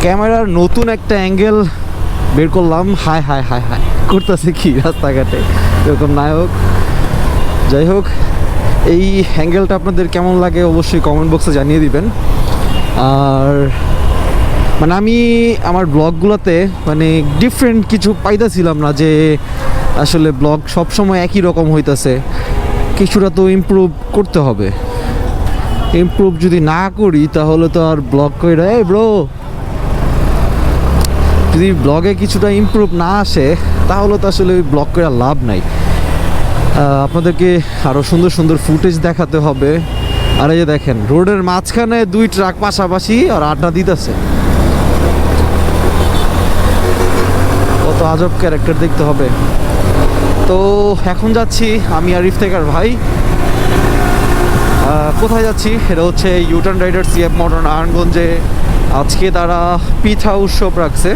ক্যামেরার নতুন একটা অ্যাঙ্গেল বের করলাম। হাই হাই হাই হাই করতেছে কি রাস্তাঘাটে? এরকম নায়ক। যাই হোক, এই অ্যাঙ্গেলটা আপনাদের কেমন লাগে অবশ্যই কমেন্ট বক্সে জানিয়ে দিবেন। আর মানে আমি আমার ব্লগগুলোতে মানে ডিফারেন্ট কিছু পাইতেছিলাম না যে আসলে ব্লগ সবসময় একই রকম হইতাছে। কিছুটা তো ইমপ্রুভ করতে হবে। ইমপ্রুভ যদি না করি, তাহলে তো আর ব্লগ করে এই ব্রো যদি ব্লগে কিছুটা ইমপ্রুভ না আসে, তাহলে তো আসলে ওই ব্লগ করে লাভ নাই। আপনাদেরকে আরও সুন্দর সুন্দর ফুটেজ দেখাতে হবে। আর এই যে দেখেন, রোডের মাঝখানে দুই ট্রাক পাশাপাশি আর আড্ডা দিতেছে। কত আজব ক্যারেক্টার দেখতে হবে। তো এখন যাচ্ছি আমি আর ইফতেকার ভাই। কোথায় যাচ্ছি? এটা হচ্ছে ইউটার্ন রাইডার সিএফ মোটর নারায়ণগঞ্জে আজকে তারা পিঠা উৎসব রাখছে।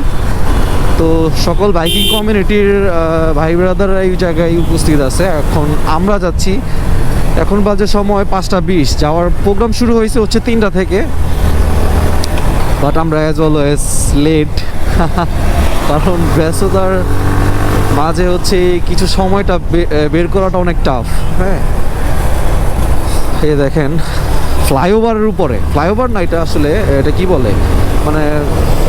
তো সকল বাইকিং কমিউনিটির ভাই ব্রাদাররা এই জায়গায় উপস্থিত আছে। এখন আমরা যাচ্ছি। এখন বাজে সময় পাঁচটা বিশ। যাওয়ার প্রোগ্রাম শুরু হয়েছে হচ্ছে তিনটা থেকে। বাট আমরা অ্যাজ অলওয়েজ লেট কারণ ব্যস্ততার মাঝে হচ্ছে কিছু সময়টা বের করাটা অনেক টাফ হ্যাঁ। এই দেখেন, ফ্লাইওভারের উপরে, ফ্লাইওভার না এটা আসলে, এটা কি বলে? মানে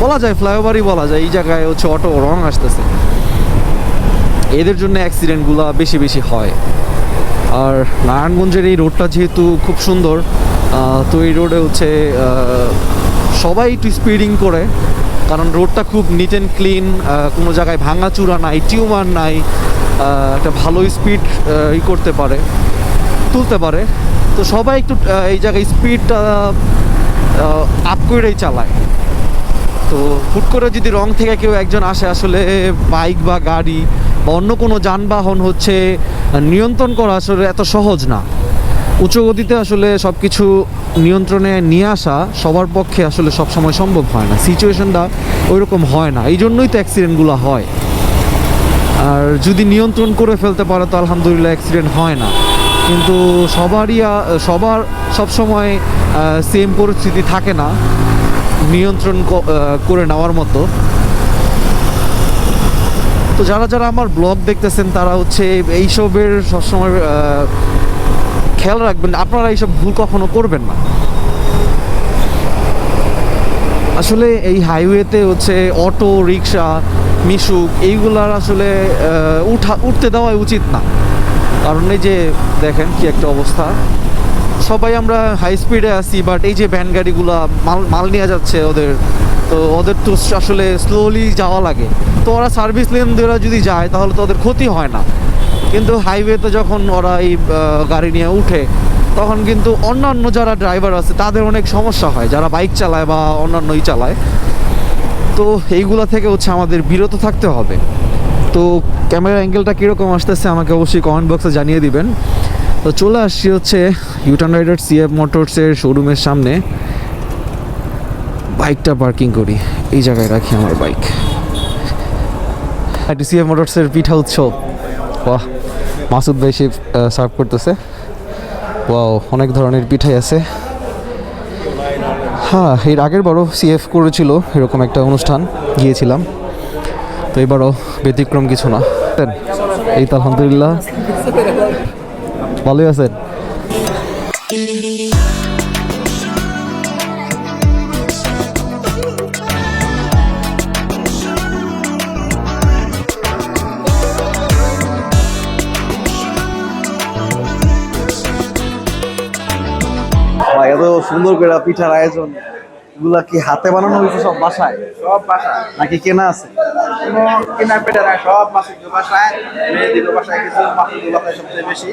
বলা যায়, ফ্লাইওভারই বলা যায়, এই জায়গায় হচ্ছে অটো রং আসতেছে। এদের জন্য অ্যাক্সিডেন্টগুলো বেশি বেশি হয়। আর নারায়ণগঞ্জের এই রোডটা যেহেতু খুব সুন্দর তো এই রোডে হচ্ছে সবাই একটু স্পিডিং করে, কারণ রোডটা খুব নিট অ্যান্ড ক্লিন কোনো জায়গায় ভাঙাচুরা নাই, টিউমার নাই একটা ভালো স্পিড ই করতে পারে, তুলতে পারে। তো সবাই একটু এই জায়গায় স্পিডটা আপ করেই চালায়। তো হুট করে যদি রং থেকে কেউ একজন আসে, আসলে বাইক বা গাড়ি বা অন্য কোনো যানবাহন হচ্ছে, নিয়ন্ত্রণ করা আসলে এত সহজ না। উচ্চ গতিতে আসলে সব কিছু নিয়ন্ত্রণে নিয়ে আসা সবার পক্ষে আসলে সব সময় সম্ভব হয় না। সিচুয়েশনটা ওইরকম হয় না। এই জন্যই তো অ্যাক্সিডেন্টগুলো হয়। আর যদি নিয়ন্ত্রণ করে ফেলতে পারে, তো আলহামদুলিল্লাহ অ্যাক্সিডেন্ট হয় না। কিন্তু সবারই সবার সবসময় সেম পরিস্থিতি থাকে না, নিয়ন্ত্রণ করে নেওয়ার মতো। তো যারা যারা আমার ব্লগ দেখতেছেন, তারা হচ্ছে এইসবের সবসময় খেয়াল রাখবেন, আপনারা এইসব ভুল কখনো করবেন না। আসলে এই হাইওয়েতে হচ্ছে অটো রিক্সা মিশুক, এইগুলার আসলে উঠা, উঠতে দেওয়াই উচিত না। কারণ যে দেখেন কি একটা অবস্থা। সবাই আমরা হাই স্পিডে আছি বাট এই যে ভ্যান গাড়িগুলো মাল মাল নিয়ে যাচ্ছে ওদের, তো ওদের তো আসলে স্লোলি যাওয়া লাগে। তো ওরা সার্ভিস লেন ধরে যদি যায়, তাহলে তো ওদের ক্ষতি হয় না। কিন্তু হাইওয়েতে যখন ওরা এই গাড়ি নিয়ে উঠে, তখন কিন্তু অন্যান্য যারা ড্রাইভার আছে, তাদের অনেক সমস্যা হয়। যারা বাইক চালায় বা অন্যান্যই চালায়। তো এইগুলো থেকে হচ্ছে আমাদের বিরত থাকতে হবে। তো ক্যামেরা অ্যাঙ্গেলটা কীরকম আসতেছে আমাকে অবশ্যই কমেন্ট বক্সে জানিয়ে দিবেন। তো চলে আসছি হচ্ছে ইউটার্ন রাইডার সিএফ মোটরসের শোরুমের সামনে। বাইকটা পার্কিং করি। এই জায়গায় রাখি আমার বাইক সিএফ মোটরসের পিঠা উৎসব। বাহ, মাসুদ ভাই সে সার্ভ করতেছে। ওয়াও অনেক ধরনের পিঠাই আছে। হ্যাঁ এর আগের বারও সিএফ করেছিল এরকম একটা অনুষ্ঠান, গিয়েছিলাম। তো এবারও ব্যতিক্রম কিছু না। এই তো আলহামদুলিল্লাহ। ভালোই আছেন? এত সুন্দর করে পিঠার আয়োজন। এগুলা কি হাতে বানানো হয়েছে সব বাসায়? সব বাসা নাকি কেনা আছে? কেনা পেটে না সব মাছের বাসায়। মেয়েদের বাসায় কিছু মাছের বাসায় সবচেয়ে বেশি।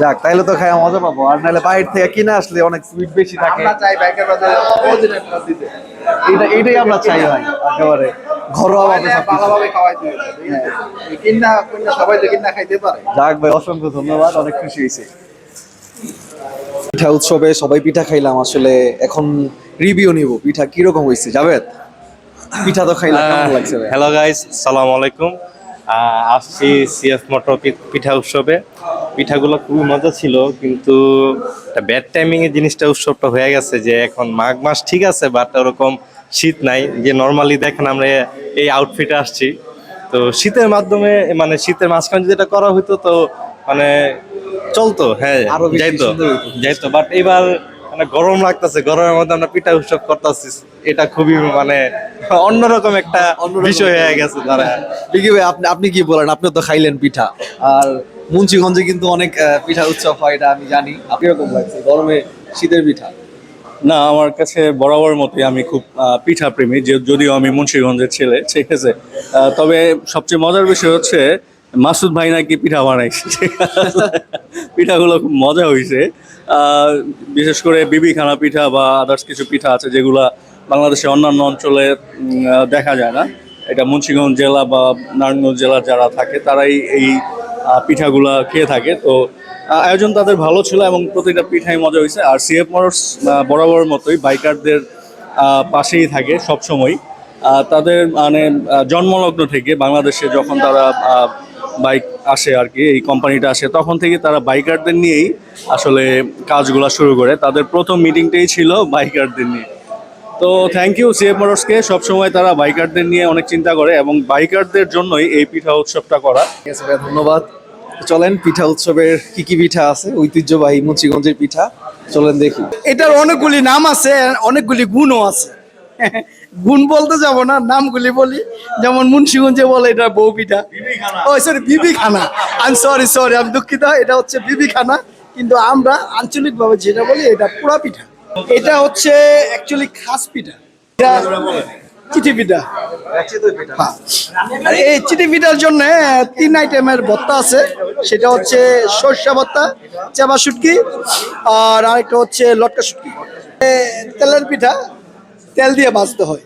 যাক তাইলে তো খাই মজা পাবো। আর নাহলে বাইরে থেকে কিনে আসলে অনেক সুইট বেশি থাকে। আমরা চাই বাইকের বাজারে অরিজিনাল দিতে। এটা এইটাই আমরা চাই ভাই একেবারে। ঘরোয়া ভাবে ভালোভাবে খাওয়াই দিবে। কিনা কিনা সবাই তো কিনা খাইতে পারে। যাক ভাই অসংখ্য ধন্যবাদ অনেক খুশি হয়েছে। পিঠা উৎসবে সবাই পিঠা খাইলাম আসলে এখন রিভিউ নিব। পিঠা কীরকম হয়েছে জাভেদ? পিঠা তো খাইলাম কেমন লাগছে ভাই হ্যালো গাইস সালাম আলাইকুম। আসছি সিএফ মোটর পিঠা উৎসবে। পিঠাগুলো খুবই মজা ছিল কিন্তু একটা ব্যাড টাইমিং এর জিনিসটা উৎসবটা হয়ে গেছে যে এখন মাঘ মাস ঠিক আছে বাট ওরকম শীত নাই। যে নর্মালি দেখেন আমরা এই আউটফিটে আসছি। তো শীতের মাধ্যমে মানে শীতের মাঝখানে যদি এটা করা হতো তো মানে চলতো হ্যাঁ আরও যাইতো যাইতো। বাট এবার মানে গরম লাগতেছে গরমের মধ্যে আমরা পিঠা উৎসব করতেছি এটা খুবই মানে অন্যরকম একটা বিষয় হয়ে গেছে তারা বিকি ভাই আপনি আপনি কি বলেন? আপনি তো খাইলেন পিঠা। আর মুন্সিগঞ্জে কিন্তু অনেক আহ, পিঠা উৎসব হয় এটা আমি জানি। আপনি কীরকম লাগছে গরমে শীতের পিঠা? না আমার কাছে বরাবর মতোই আমি খুব আহ, পিঠা প্রেমী যে যদিও আমি মুন্সিগঞ্জের ছেলে ঠিক আছে। আহ, তবে সবচেয়ে মজার বিষয় হচ্ছে মাসুদ ভাই নাকি পিঠা বানাইছে। পিঠাগুলো খুব মজা হয়েছে বিশেষ করে বিবি খানা পিঠা বা আদার্স কিছু পিঠা আছে যেগুলা বাংলাদেশের অন্যান্য অঞ্চলে দেখা যায় না। এটা মুন্সিগঞ্জ জেলা বা নারায়ণগঞ্জ জেলার যারা থাকে, তারাই এই পিঠাগুলা খেয়ে থাকে। তো আয়োজন তাদের ভালো ছিল এবং প্রতিটা পিঠাই মজা হয়েছে আর সিএফ মরস বরাবর মতোই বাইকারদের পাশেই থাকে সব সময় তাদের মানে জন্মলগ্ন থেকে বাংলাদেশে যখন তারা বাইক আসে আর কি এই কোম্পানিটা আসে তখন থেকে তারা বাইকারদের নিয়েই আসলে কাজগুলো শুরু করে। তাদের প্রথম মিটিংটাই ছিল বাইকারদের নিয়ে। তো থ্যাংক ইউ সিএফ মোটরসকে সবসময় তারা বাইকারদের নিয়ে অনেক চিন্তা করে এবং বাইকারদের জন্যই এই পিঠা উৎসবটা করা। ঠিক আছে ধন্যবাদ। চলেন পিঠা উৎসবের কি কি পিঠা আছে? ঐতিহ্যবাহী মুন্সিগঞ্জের পিঠা। চলেন দেখি। এটার অনেকগুলি নাম আছে অনেকগুলি গুণও আছে। গুণ বলতে যাব না নামগুলি বলি। যেমন মুন্সিগঞ্জে বলে এটা বউ পিঠা ও সরি বিবি খানা আমি সরি সরি আমি দুঃখিত এটা হচ্ছে বিবি খানা কিন্তু আমরা আঞ্চলিকভাবে যেটা বলি এটা পোড়া পিঠা। এটা হচ্ছে অ্যাকচুয়ালি খাস পিঠা। এটা চিঠি পিঠা। হ্যাঁ। আর এই চিঠি পিঠার জন্য তিন আইটেমের ভত্তা আছে। সেটা হচ্ছে সর্ষা ভত্তা চাবা শুটকি আর আরেকটা হচ্ছে লটকা শুটকি। তেলের পিঠা তেল দিয়ে ভাজতে হয়।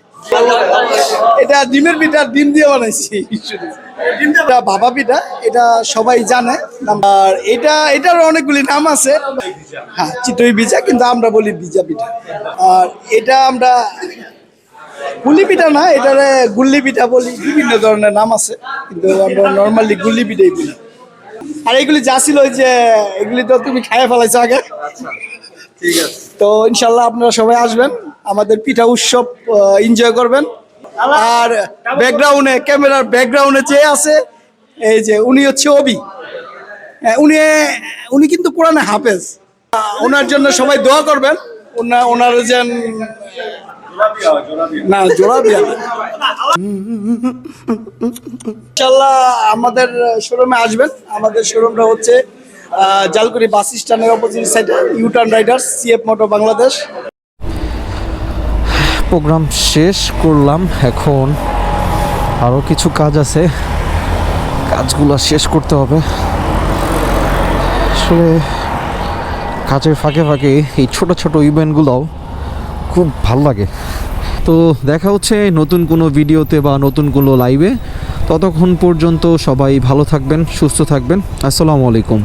এটা ডিমের পিঠা ডিম দিয়ে বানাইছি। এটা বাবা পিঠা এটা সবাই জানে। আর এটা এটার অনেকগুলি নাম আছে। হ্যাঁ চিতই ভিজা কিন্তু আমরা বলি ভিজা পিঠা। আর এটা আমরা গুলি পিঠা না এটারে গুল্লি পিঠা বলি বিভিন্ন ধরনের নাম আছে। কিন্তু আমরা নর্মালি গুল্লি পিঠাই বলি। আর এগুলি যা ছিল ওই যে এগুলি তো তুমি খাইয়ে ফেলাইছো আগে। ঠিক আছে। তো ইনশাল্লাহ আপনারা সবাই আসবেন। আমাদের পিঠা উৎসব এনজয় করবেন। আর ব্যাকগ্রাউন্ডে ক্যামেরার ব্যাকগ্রাউন্ডে যে আছে এই যে উনি হচ্ছে অবি। হ্যাঁ, উনি উনি কিন্তু কোরআনে হাফেজ। ওনার জন্য সবাই দোয়া করবেন। ওনার ওনার যেন না জোড়া বিয়া না। ইনশাল্লাহ আমাদের শোরুমে আসবেন। আমাদের শোরুমটা হচ্ছে জালকুড়ি বাস স্ট্যান্ডের অপোজিট সাইডে U turn riders C F motor Bangladesh program শেষ করলাম, এখন আরও কিছু কাজ আছে। কাজগুলো শেষ করতে হবে। আসলে কাজের ফাঁকে ফাঁকে এই ছোট ছোট ইভেন্টগুলোও খুব ভালো লাগে। তো দেখা হচ্ছে নতুন কোনো ভিডিওতে বা নতুন কোনো লাইভে। ততক্ষণ পর্যন্ত সবাই ভালো থাকবেন, সুস্থ থাকবেন। আসসালামু আলাইকুম।